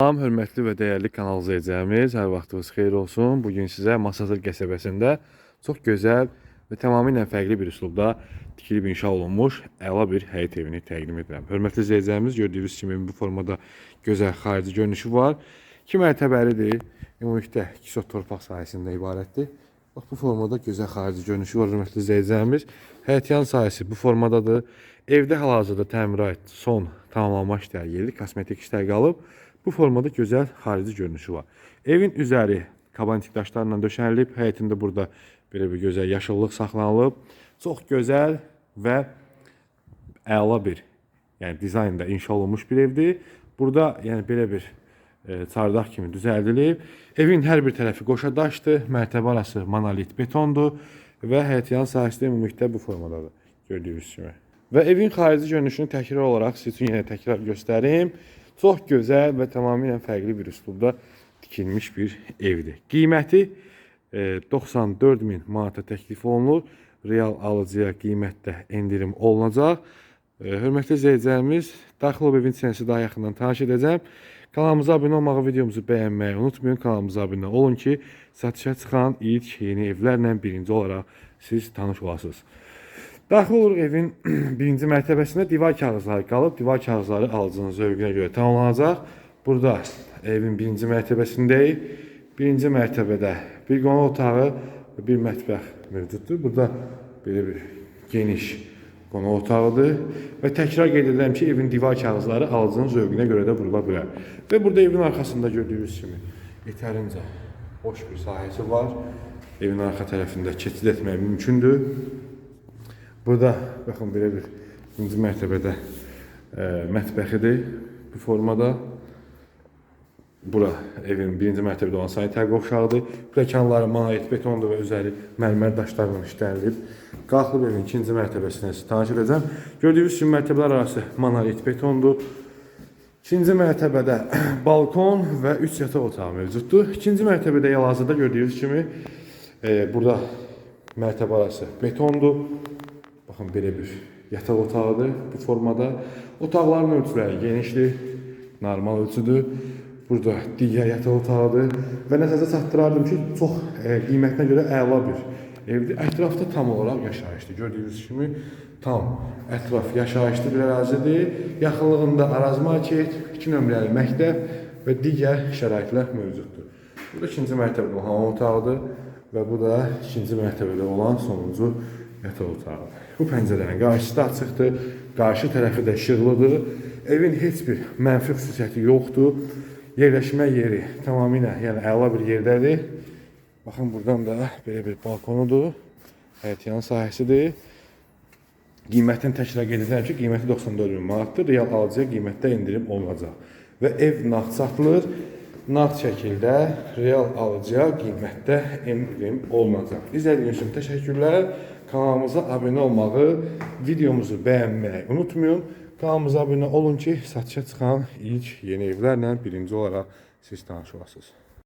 Salam, hörmətli və dəyərli kanal izləyicilərimiz, hər vaxtınız xeyir olsun. Bu gün sizə Masazır qəsəbəsində çox gözəl və tamamilə fərqli bir üslubda tikilib inşa olunmuş əla bir həyət evini təqdim edirəm. Hörmətli izləyicilərimiz, gördüyünüz kimi bu formada gözəl xarici görünüşü var. 2 mərtəbəlidir. Ümumilikdə 2 sot torpaq sahəsində ibarətdir. Bax bu formada gözəl xarici görünüşü var hörmətli izləyicilərimiz. Həyətyan sahəsi bu formadadır. Evdə hal-hazırda təmirat son tamamlanma işləri, yerli kosmetik işlər qalıb. Bu formada gözəl xarici görünüşü var. Evin üzəri kabantik daşlarla döşənilib. Həyətində burada belə bir gözəl yaşıllıq saxlanılıb. Çox gözəl və əla bir, yəni dizaynda inşa olunmuş bir evdir. Burada yəni belə bir e, çardaq kimi düzəldilib. Evin hər bir tərəfi qoşa daşdır, mərtəbə arası monolit betondur və həyətyan sahəsi də ümumilikdə bu formadadır, gördüyünüz kimi. Və evin xarici görünüşünü təkrar olaraq üçün yenə təkrar göstərim. Çox gözəl və tamamilə fərqli bir üslubda tikilmiş bir evdir. Qiyməti e, 94 min manata təklif olunur. Real alıcıya qiymətdə endirim olunacaq. E, Hörmətli izləyicilərimiz, daxil olub evin içərisini daha yaxından tanış edəcəm. Kanalımıza abunə olmağı, videomuzu bəyənməyi unutmayın. Kanalımıza abunə olun ki, satışa çıxan ilk yeni evlərlə birinci olaraq siz tanış olasınız. Daxil oluruq evin birinci mərtəbəsində divar kağızları qalıb. Divar kağızları alıcının zövqünə görə tamamlanacaq. Burada evin birinci mərtəbəsindəyik. Birinci mərtəbədə bir qonaq otağı və bir mətbəx mövcuddur. Burada belə bir geniş qonaq otağıdır və təkrar qeyd edirəm ki, evin divar kağızları alıcının zövqünə görə də vurula bilər. Və burada evin arxasında gördüyünüz kimi yetərincə boş bir sahəsi var. Evin arxa tərəfində keçid etmək mümkündür. Burada baxın belə bir ikinci mərtəbədə e, mətbəxidir bu formada. Bura evin birinci mərtəbədə olan sanitar qovşağıdır. Pləkanları monolit betondur və üzəri mərmər daşlarla işlənilib. Qalxıb evin ikinci mərtəbəsinə sizə tanış edəcəm. Gördüyünüz kimi mərtəbələr arası monolit betondur. İkinci mərtəbədə balkon və 3 yataq otağı mövcuddur. İkinci mərtəbədə hal-hazırda gördüyünüz kimi e, burada mərtəbə arası betondur. Baxın belə bir yataq otağıdır bu formada. Otaqların ölçüləri genişdir, normal ölçüdür. Burada digər yataq otağıdır və nəzərə çatdırardım ki, çox e, qiymətinə görə əla bir evdir. Ətrafda tam olaraq yaşayışdır. Gördüyünüz kimi tam ətraf yaşayışlı bir ərazidir. Yaxınlığında Araz market, 2 nömrəli məktəb və digər şəraitlər mövcuddur. Burada ikinci mərtəbədə olan hamam otağıdır və bu da ikinci mərtəbədə olan sonuncu yataq otağıdır. Bu pəncərənin qarşısı da açıqdır, qarşı tərəfi də işıqlıdır. Evin heç bir mənfi xüsusiyyəti yoxdur. Yerləşmə yeri tamamilə, yəni əla bir yerdədir. Baxın buradan da belə bir balkonudur. Həyətyan sahəsidir. Qiymətini təkrar qeyd edirəm ki, qiyməti 94 min manatdır. Real alıcıya qiymətdə endirim olunacaq. Və ev nağd satılır. Nağd şəkildə real alıcıya qiymətdə endirim olunacaq. İzlədiyiniz üçün təşəkkürlər. Kanalımıza abunə olmağı, videomuzu bəyənməyi unutmayın. Kanalımıza abunə olun ki, satışa çıxan ilk yeni evlərlə birinci olaraq siz tanış olasınız.